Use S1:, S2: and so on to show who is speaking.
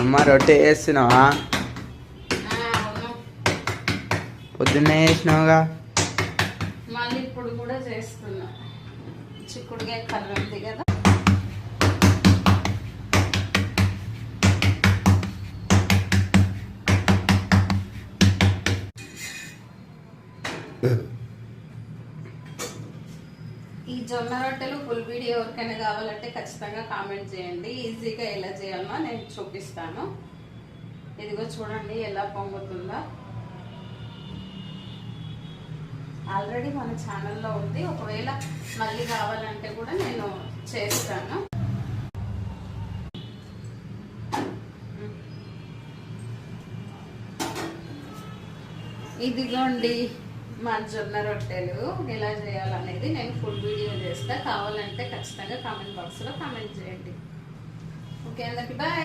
S1: అమ్మ రొట్టె వేస్తున్నావా? పొద్దున్నే వేసినావుగా?
S2: మళ్ళీ ఇప్పుడు కూడా చేస్తున్నా. చిక్కుడుగా కర్రీ ఉంది కదా. ఈ జొన్న రొట్టెలు ఫుల్ వీడియో ఎవరికైనా కావాలంటే ఖచ్చితంగా కామెంట్ చేయండి. ఈజీగా ఎలా చేయాలో నేను చూపిస్తాను. ఇదిగో చూడండి ఎలా పొంగుతుందో. ఆల్రెడీ మన ఛానల్లో ఉంది. ఒకవేళ మళ్ళీ కావాలంటే కూడా నేను చేస్తాను. ఇదిగోండి. మా జొన్న రొట్టెలు ఎలా చేయాలనేది నేను ఫుల్ వీడియో చేస్తా. కావాలంటే ఖచ్చితంగా కామెంట్ బాక్స్లో కామెంట్ చేయండి. ఓకే అందరికి బాయ్